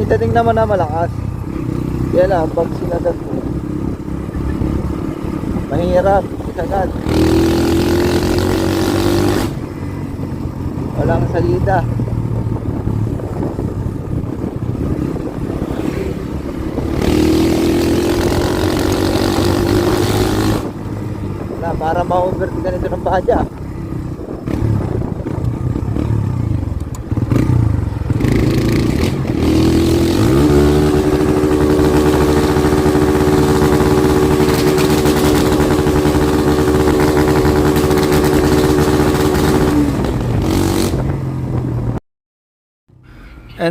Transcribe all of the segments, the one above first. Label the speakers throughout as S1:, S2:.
S1: May dating naman na malakas. Kaya lang, pag sinagat mo, mahirap isagat. Walang salida. Wala, para ma-overtake ganito ng bahadya.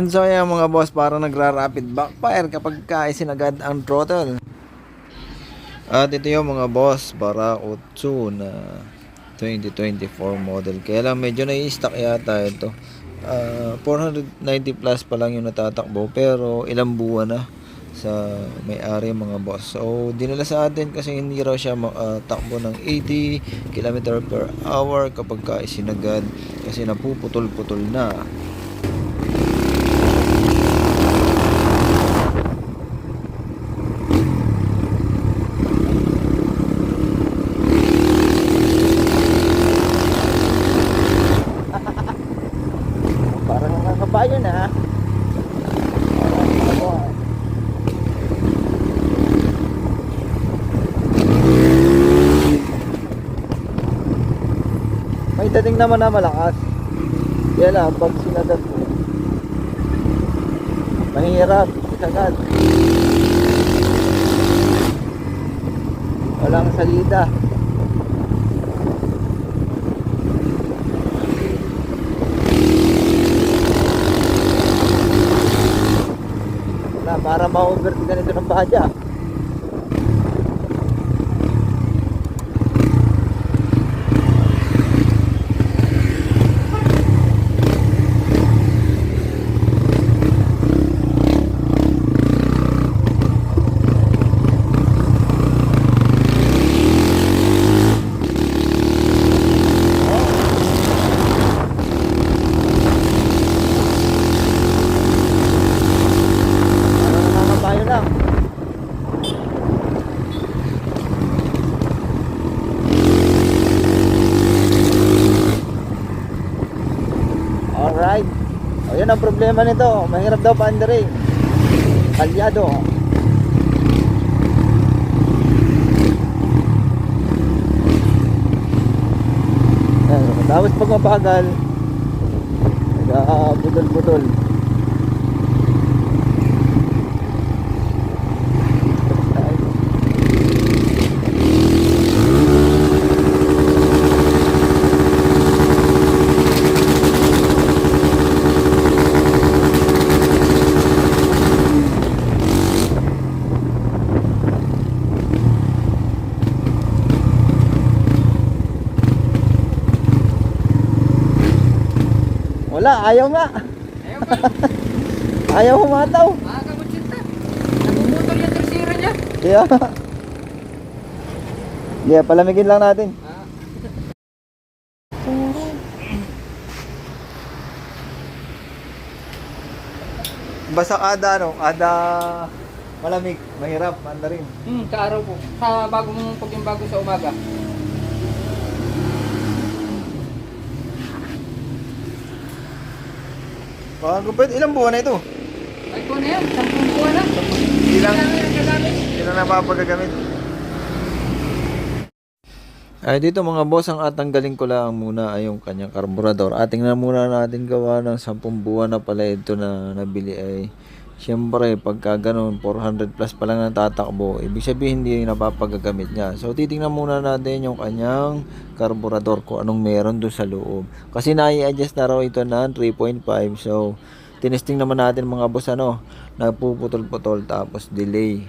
S1: And so yan mga boss, para nagra-rapid backfire kapag ka isinagad ang throttle. At ito yung mga boss, para Otsu na 2024 model. Kaya lang medyo na-stuck yata ito. Ah, 490 plus pa lang yung natatakbo pero ilang buwan na sa may-ari mga boss. So, dinala sa atin kasi hindi raw siya takbo ng 80 km per hour kapag ka isinagad kasi napuputol-putol na. Nakakabayo na ha. May dating naman na malakas. Kaya lang, pag sinagat mo, mahirap isagat. Walang salida. Wala, para ma-overtake ganito ng bahadya. Parang nakakabayo lang. Alright. Yun ang problema nito. Mahirap daw paandarin. Kalyado. Ayan, tapos pag mabagal, nag-budol-budol. Wala, ayaw nga.
S2: Ayaw?
S1: Ayaw humataw.
S2: Makakabutsinta. Nagmumutol yung tersira niya.
S1: Kaya. Yeah, palamigin lang natin.
S2: Ah,
S1: Basta kada ano, kada malamig, mahirap, manda rin.
S2: hmm, kaaraw po. Sa bago mong pag yung bago sa umaga.
S1: Makagupit, ilang buwan na ito?
S2: Ay, ko na yan. Sampung buwan na.
S1: Ilang, ilang napapagagamit? Ay dito mga boss, ang atanggalin ko lang muna ay yung kanyang karburador. Ating na muna natin gawa ng 10 buwan na pala ito na nabili ay Siyempre, pagka ganun, 400 plus pa lang natatakbo, ibig sabihin hindi napapagagamit niya. So, titingnan muna natin yung kanyang karburador ko anong meron doon sa loob. Kasi nai-adjust na raw ito na 3.5. So, tinesting naman natin mga boss ano, nagpuputol-putol tapos delay.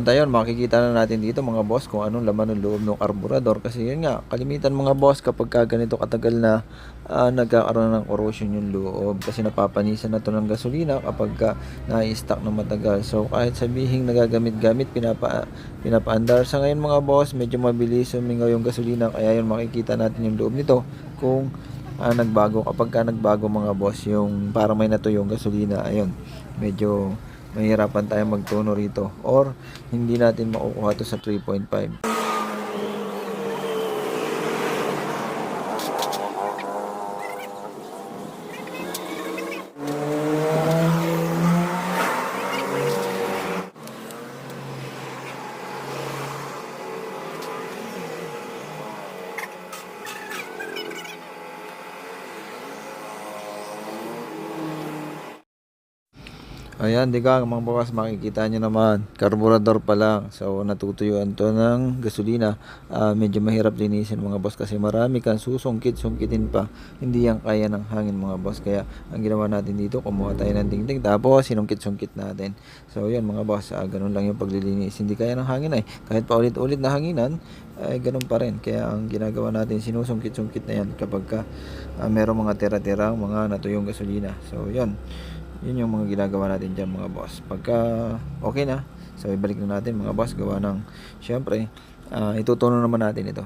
S1: At ayun, makikita na natin dito mga boss kung anong laman ng loob ng karburador. Kasi yun nga, kalimitan mga boss kapag ka ganito katagal na ah, nagkakaroon ng corrosion yung loob. Kasi napapanisan na to ng gasolina kapag ka na-stock ng matagal. So kahit sabihin nagagamit-gamit, pinapa, pinapaandar. Sa ngayon mga boss, medyo mabilis sumingaw yung gasolina. Kaya yun makikita natin yung loob nito kung ah, nagbago. Kapag ka nagbago mga boss, yung parang may natuyong gasolina, ayun, medyo mahirapan tayo magtono rito. Or hindi natin makukuha to sa 3.5 Ayan, di ka, mga bukas makikita nyo naman, karburador pa lang. So, natutuyuan to ng gasolina. Ah, medyo mahirap linisin mga boss kasi marami kang susungkit, sungkitin pa. Hindi yan kaya ng hangin mga boss. Kaya, ang ginawa natin dito, kumuha tayo ng dingding, tapos sinungkit-sungkit natin. So, yun mga boss, ah, ganun lang yung paglilinis. Hindi kaya ng hangin ay, kahit pa ulit-ulit na hanginan, ay ganun pa rin. Kaya, ang ginagawa natin, sinusungkit-sungkit na yan kapag ka, ah, merong mga tira-tirang mga natuyong gasolina. So, yun yun yung mga ginagawa natin dyan mga boss. Pagka okay na so ibalik na natin mga boss gawa ng syempre ah, itutuno naman natin ito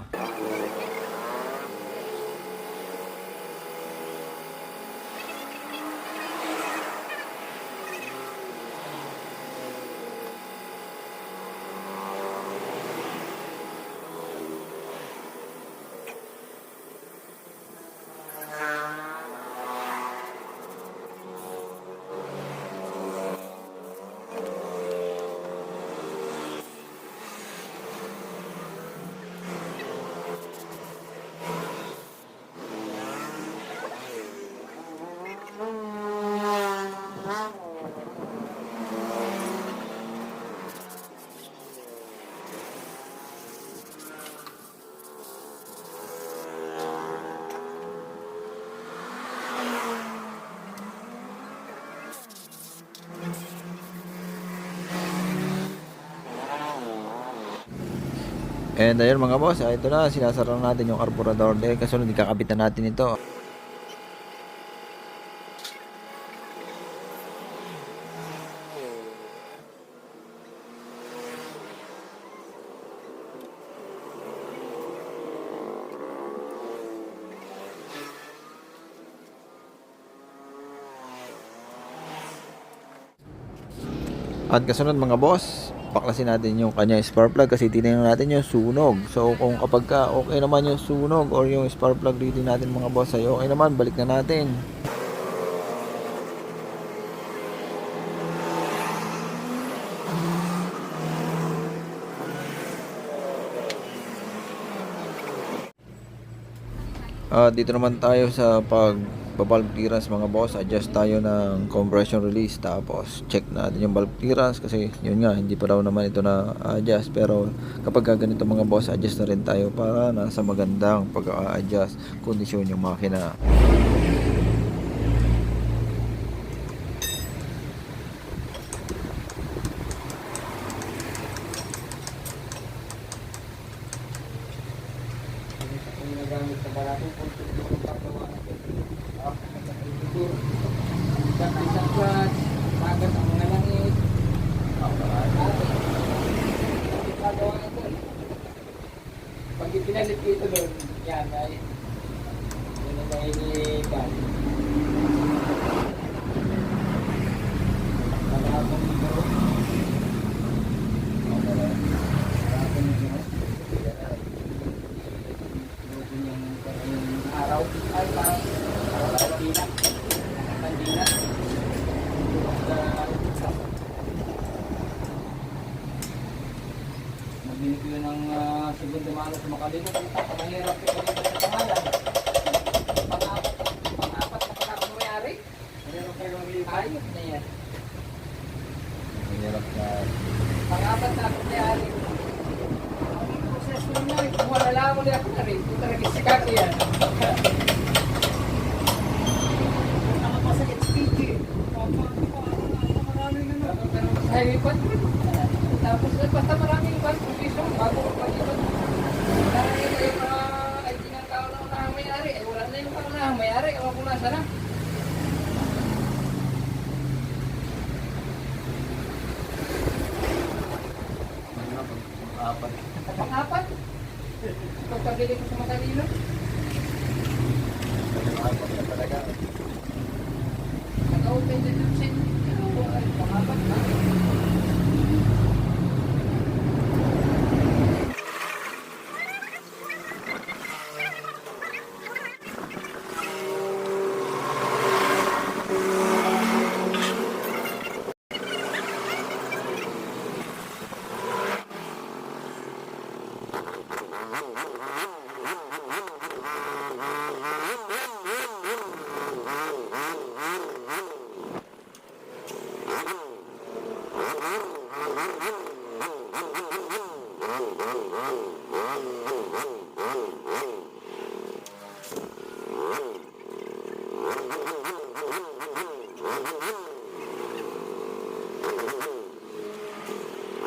S1: and ayun mga boss ah, ito na sinasara na natin yung carburetor dahil kasunod ikakabitan natin ito. At kasunod mga boss, baklasin natin yung kanya spark plug kasi tinignan natin yung sunog. So kung kapag ka okay naman yung sunog or yung spark plug reading natin mga boss ay okay naman, balik na natin. Ah, dito naman tayo sa pag valve clearance mga boss, adjust tayo ng compression release. Tapos check natin yung valve clearance kasi yun nga hindi pa daw naman ito na adjust pero kapag ganito mga boss adjust na rin tayo para nasa magandang pag-adjust kondisyon yung makina.
S2: Kung nagamit sa barato, kung yung paggawa natin. Ah, siguro. Isang isang clutch, magas ang mga langit. Paggawa natin. Pag ipinalit ito doon, yan ay yun nahihilikan. Pag-aapong Nagbili ko yun ng uh, sa Makalino. Mahirap ko sa pangalan. Pang-apat, pang-apat na pagkakamayari. Mahirap kayo mamili. Ayos na yan.
S1: Mahirap na
S2: Pang-apat na pagkakamayari. Proseso na. Kung wala lang ako na rin. Kung talaga si Kaki yan. Eh. Na. Highway patrol. Tapos eh, basta maraming bang posisyon bago mag-ibot. Parang ito yung mga ID ng tao na unahang may-ari. Eh, wala na yung unahang may-ari. Ewan ko nasa na.
S3: Apat.
S2: Pang-apat. Pagpabili ko sa matalino.
S3: Apat na talaga.
S2: Nag-open din yung sin. Pang-apat na.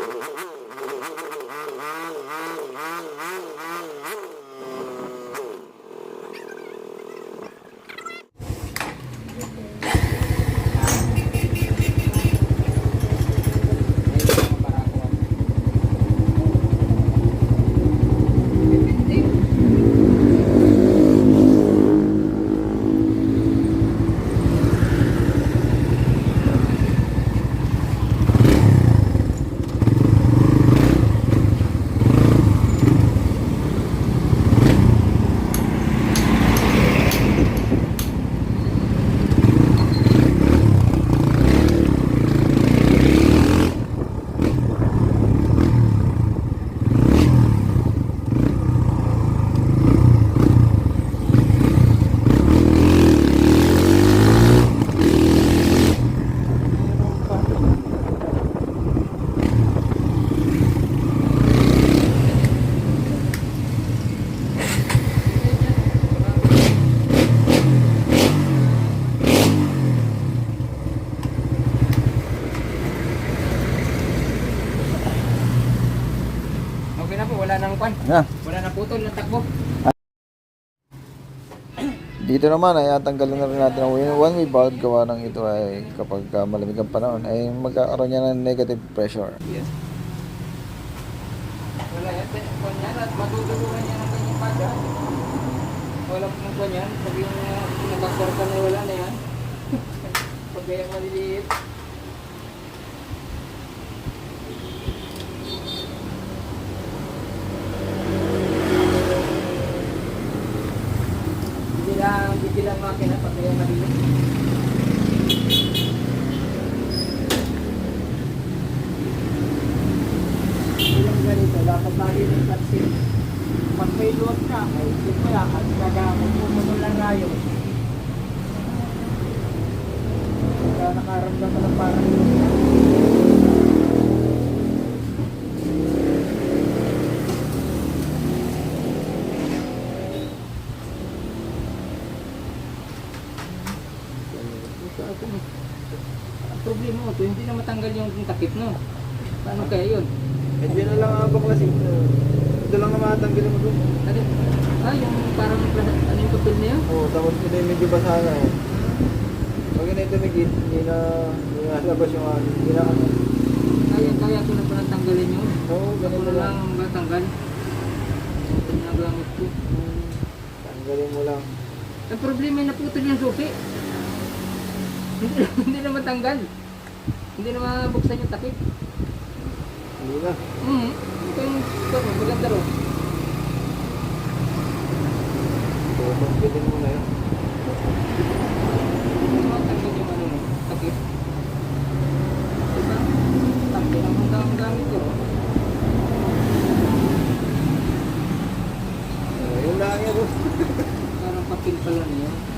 S2: Oh.
S1: Dito naman ay tanggalin na rin natin ang one- one way valve gawa ng ito ay kapag ah, malamig ang panahon ay magkakaroon niya ng negative pressure.
S2: Yes. Wala yan, kwan yan at matutulungan niya ng kanyang pada. Wala pong kwan yan, pag yung uh, nabakar ka na wala na yan. pag maliliit. Hindi lang, hindi lang makina pag kaya maliliit. Yung ganito, dapat lagi ng taxi. Pag may load ka, ay isip mo lang, at gagamit rayo. Kaya nakaramdam ka ng parang yun. Ang problema mo, to, hindi na matanggal yung takip no. Paano kaya yun?
S1: Medyo na lang ako kasi ito lang naman tanggalin mo doon.
S2: Ano? Ah, yung parang ano yung papel na yun?
S1: Oo, tapos ito yung medyo basa na eh. Pag na ito hindi na hindi na labas yung ano, hindi na ano.
S2: Kaya, kaya ko na palang tanggalin yun.
S1: Oo,
S2: Ako
S1: ganun
S2: na
S1: lang.
S2: lang matanggal. Ito na gamit ko.
S1: Tanggalin mo lang.
S2: Ang problema ay naputol yung susi. Hindi naman tanggal. Hindi naman buksan yung takip.
S1: Ano Hindi na.
S2: Mm, mm-hmm. ito yung ito, maganda ro.
S1: Ito, magbitin mo na yan. Hindi
S2: naman tanggal ano, takip. Diba? Takip ang hanggang-hanggang ito. Oh.
S1: Ayun lang yan.
S2: Parang papil pala niya.